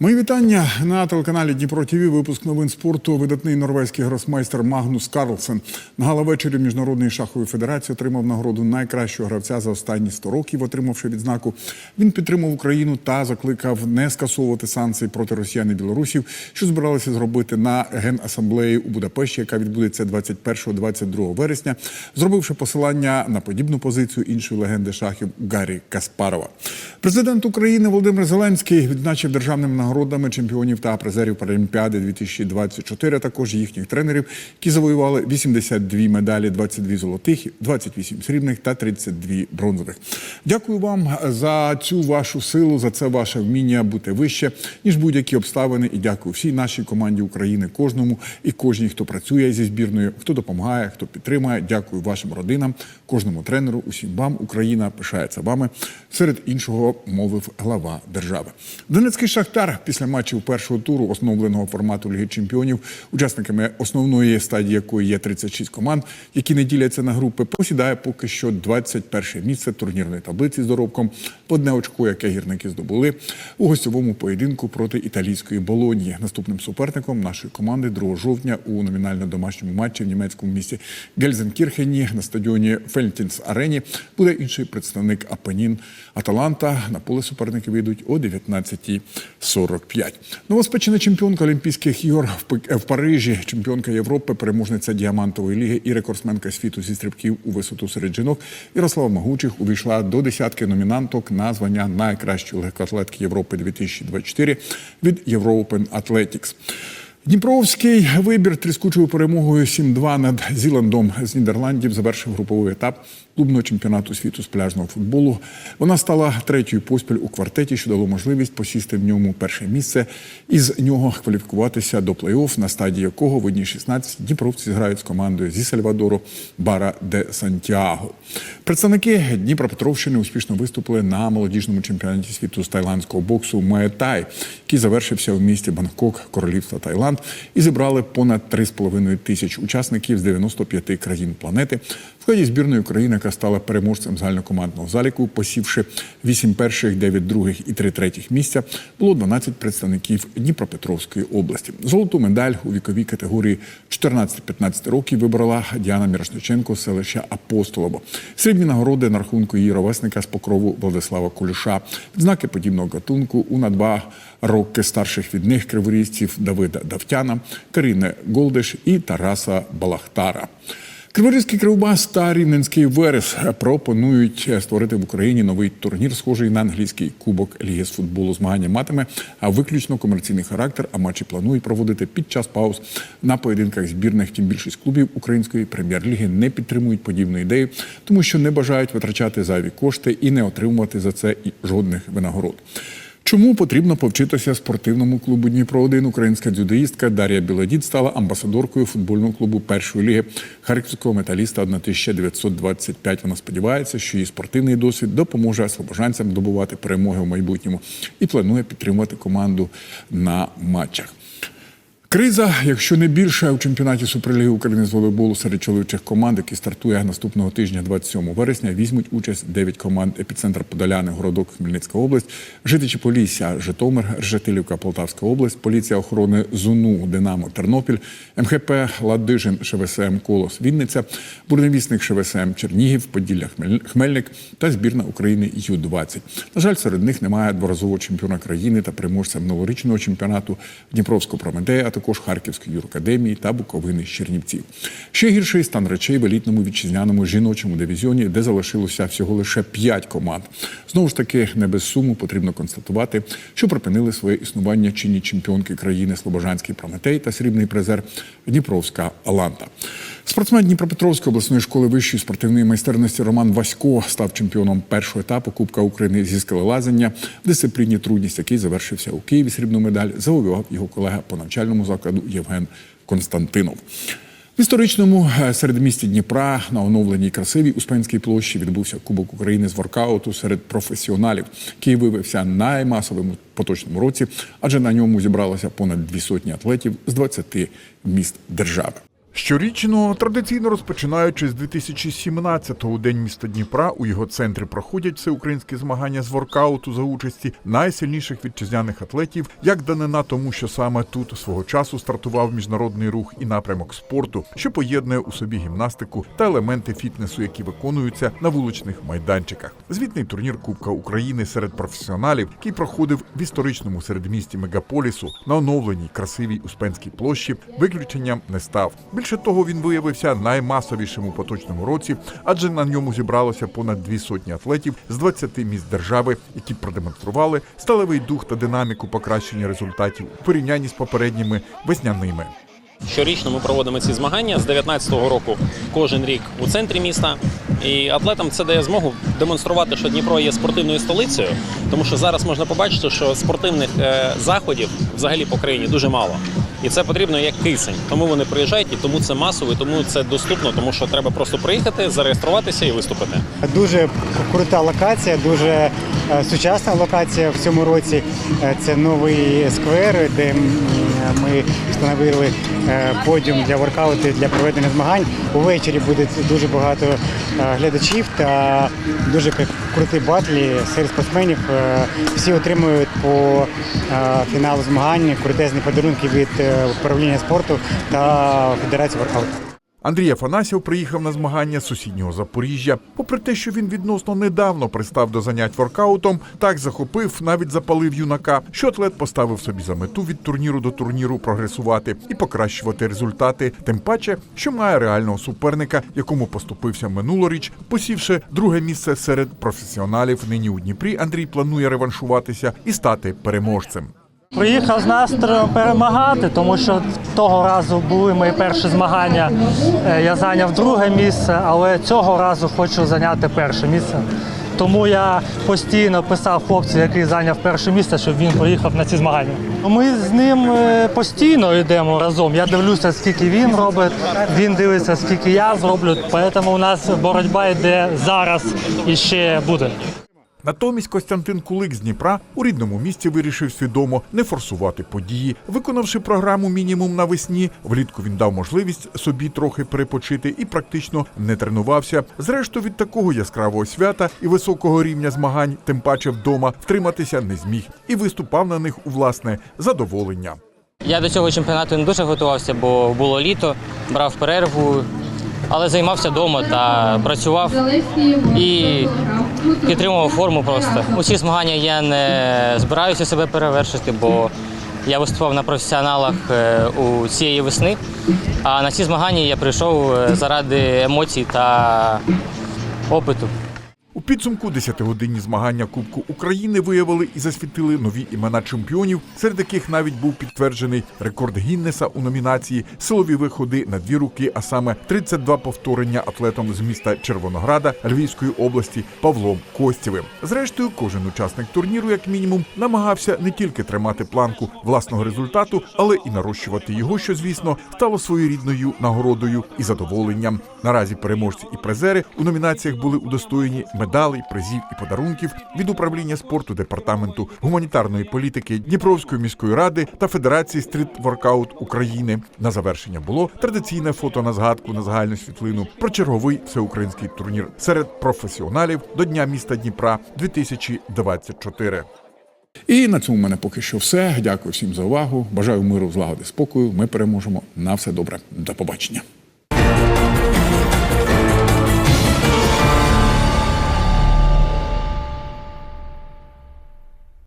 Мої вітання на телеканалі Дніпро ТВ. Випуск новин спорту. Видатний норвезький гросмайстер Магнус Карлсен на галавечері Міжнародної шахової федерації отримав нагороду найкращого гравця за останні 100 років, отримавши відзнаку. Він підтримав Україну та закликав не скасовувати санкції проти росіян і білорусів, що збиралися зробити на генасамблеї у Будапешті, яка відбудеться 21-22 вересня, зробивши посилання на подібну позицію іншої легенди шахів Гаррі Каспарова. Президент України Володимир Зеленський відзначив державними нагородами чемпіонів та призерів Паралімпіади 2024, а також їхніх тренерів, які завоювали 82 медалі, 22 золотих, 28 срібних та 32 бронзових. Дякую вам за цю вашу силу, за це ваше вміння бути вище ніж будь-які обставини. І дякую всій нашій команді України, кожному і кожній, хто працює зі збірною, хто допомагає, хто підтримує. Дякую вашим родинам, кожному тренеру, усім вам. Україна пишається вами. Серед іншого мовив глава держави. Донецький шахтар після матчів першого туру оновленого формату Ліги Чемпіонів, учасниками основної стадії якої є 36 команд, які не діляться на групи, посідає поки що 21 місце турнірної таблиці з доробком по одне очко, яке гірники здобули у гостьовому поєдинку проти італійської Болонії. Наступним суперником нашої команди 2 жовтня у номінально домашньому матчі в німецькому місті Гельзенкірхені на стадіоні Фельтінс Арені буде інший представник Апенін Аталанта. На поле суперники вийдуть о 19.45. Новоспечена чемпіонка Олімпійських ігор в Парижі, чемпіонка Європи, переможниця діамантової ліги і рекордсменка світу зі стрибків у висоту серед жінок Ярослава Магучих увійшла до десятки номінанток на звання найкращої легкоатлетки Європи 2024 від Європен Athletics. Дніпровський вибір тріскучою перемогою 7-2 над Зіландом з Нідерландів завершив груповий етап клубного чемпіонату світу з пляжного футболу. Вона стала третьою поспіль у квартеті, що дало можливість посісти в ньому перше місце і з нього кваліфікуватися до плей-офф, на стадії якого в одній 16 дніпровці зграють з командою зі Сальвадору Бара де Сантьяго. Представники Дніпропетровщини успішно виступили на молодіжному чемпіонаті світу з тайландського боксу Муay-Тай, який завершився в місті Бангкок, Королівства Таїланд, і зібрали понад 3,5 тисяч учасників з 95 країн планети. Складі збірної України, яка стала переможцем загальнокомандного заліку, посівши 8 перших, 9 других і 3 третіх місця, було 12 представників Дніпропетровської області. Золоту медаль у віковій категорії 14-15 років вибрала Діана Мірошниченко з селища Апостолово. Срібні нагороди на рахунку її ровесника з покрову Владислава Куліша. Знаки подібного гатунку у на два роки старших від них криворізців Давида Давтяна, Каріни Голдиш і Тараса Балахтара. Криворізький кривбас та Рівненський Верес пропонують створити в Україні новий турнір, схожий на англійський кубок Ліги з футболу. Змагання матиме виключно комерційний характер. А матчі планують проводити під час пауз на поєдинках збірних. Тим більшість клубів української прем'єр-ліги не підтримують подібну ідею, тому що не бажають витрачати зайві кошти і не отримувати за це жодних винагород. Чому потрібно повчитися спортивному клубу Дніпро 1 Українська дзюдоїстка Дар'я Білодід стала амбасадоркою футбольного клубу першої ліги харківського металіста 1925. Вона сподівається, що її спортивний досвід допоможе слобожанцям добувати перемоги в майбутньому і планує підтримувати команду на матчах. Криза, якщо не більше, у чемпіонаті Суперліги України з волейболу серед чоловічих команд, який стартує наступного тижня, 27 вересня, візьмуть участь 9 команд епіцентр Подоляни, Городок, Хмельницька область, Житичі Полісся, Житомир, Решетилівка, Полтавська область, поліція охорони ЗУНУ, Динамо, Тернопіль, МХП Ладижин, ШВСМ Колос, Вінниця, бурневісник ШВСМ Чернігів, Поділля Хмель- Хмельник та збірна України Ю-20. На жаль, серед них немає дворазового чемпіона країни та переможця минулорічного чемпіонату Дніпровського Прометея, також Харківської юракадемії та Буковини Чернівців. Ще гірший стан речей в елітному вітчизняному жіночому дивізіоні, де залишилося всього лише 5 команд. Знову ж таки, не без суму потрібно констатувати, що припинили своє існування чинні чемпіонки країни Слобожанський Прометей та срібний призер Дніпровська Аланта. Спортсмен Дніпропетровської обласної школи вищої спортивної майстерності Роман Васько став чемпіоном першого етапу Кубка України зі скелелазання в дисципліні трудність, який завершився у Києві. Срібну медаль завоював його колега по навчальному закладу Євген Константинов. В історичному е, середмісті Дніпра на оновленій красивій Успенській площі відбувся Кубок України з воркауту серед професіоналів, який виявився наймасовим у поточному році, адже на ньому зібралося понад дві сотні атлетів з 20 міст держави. Щорічно, традиційно розпочинаючи з 2017-го День міста Дніпра, у його центрі проходять всеукраїнські змагання з воркауту за участі найсильніших вітчизняних атлетів, як данина тому, що саме тут свого часу стартував міжнародний рух і напрямок спорту, що поєднує у собі гімнастику та елементи фітнесу, які виконуються на вуличних майданчиках. Звітний турнір Кубка України серед професіоналів, який проходив в історичному середмісті мегаполісу на оновленій красивій Успенській площі, виключенням не став. Більше того, він виявився наймасовішим у поточному році, адже на ньому зібралося понад дві сотні атлетів з 20 міст держави, які продемонстрували сталевий дух та динаміку покращення результатів у порівнянні з попередніми весняними. Щорічно ми проводимо ці змагання з 19-го року кожен рік у центрі міста. І атлетам це дає змогу демонструвати, що Дніпро є спортивною столицею, тому що зараз можна побачити, що спортивних е, заходів взагалі по країні дуже мало. І це потрібно як кисень. Тому вони приїжджають, і тому це масово, і тому це доступно, тому що треба просто приїхати, зареєструватися і виступити. Дуже крута локація, дуже е, сучасна локація в цьому році. Е, Це новий сквер, де ми встановили е, подіум для воркауту для проведення змагань. Увечері буде дуже багато глядачів та дуже к- батлі серед спортсменів. Е, Всі отримують по е, фіналу змагань крутезні подарунки від е, управління спорту та Федерації воркауту. Андрій Афанасьєв приїхав на змагання з сусіднього Запоріжжя. Попри те, що він відносно недавно пристав до занять воркаутом, так захопив, навіть запалив юнака, що атлет поставив собі за мету від турніру до турніру прогресувати і покращувати результати. Тим паче, що має реального суперника, якому поступився минулоріч, посівши друге місце серед професіоналів. Нині у Дніпрі Андрій планує реваншуватися і стати переможцем. Приїхав з настроєм перемагати, тому що того разу були мої перші змагання. Е, Я зайняв друге місце, але цього разу хочу зайняти перше місце. Тому я постійно писав хлопцю, який зайняв перше місце, щоб він приїхав на ці змагання. Ми з ним е, постійно йдемо разом. Я дивлюся, скільки він робить, він дивиться, скільки я зроблю. Тому у нас боротьба йде зараз і ще буде. Натомість Костянтин Кулик з Дніпра у рідному місті вирішив свідомо не форсувати події. Виконавши програму мінімум навесні, влітку він дав можливість собі трохи перепочити і практично не тренувався. Зрештою, від такого яскравого свята і високого рівня змагань, тим паче вдома, втриматися не зміг і виступав на них у власне задоволення. Я до цього чемпіонату не дуже готувався, бо було літо, брав перерву, але займався вдома та працював і підтримував форму просто. Усі змагання я не збираюся себе перевершити, бо я виступав на професіоналах е, у цієї весни. А на ці змагання я прийшов е, заради емоцій та опиту. Підсумку 10-годинні змагання Кубку України виявили і засвітили нові імена чемпіонів, серед яких навіть був підтверджений рекорд Гіннеса у номінації Силові виходи на дві руки, а саме 32 повторення атлетом з міста Червонограда Львівської області Павлом Костєвим. Зрештою, кожен учасник турніру, як мінімум, намагався не тільки тримати планку власного результату, але і нарощувати його, що звісно стало своєрідною нагородою і задоволенням. Наразі переможці і призери у номінаціях були удостоєні медалей, призів і подарунків від управління спорту департаменту гуманітарної політики Дніпровської міської ради та Федерації стріт воркаут України. На завершення було традиційне фото на згадку на загальну світлину про черговий всеукраїнський турнір серед професіоналів до Дня міста Дніпра 2024. І на цьому в мене поки що все. Дякую всім за увагу. Бажаю миру, злагоди, спокою. Ми переможемо. На все добре. До побачення.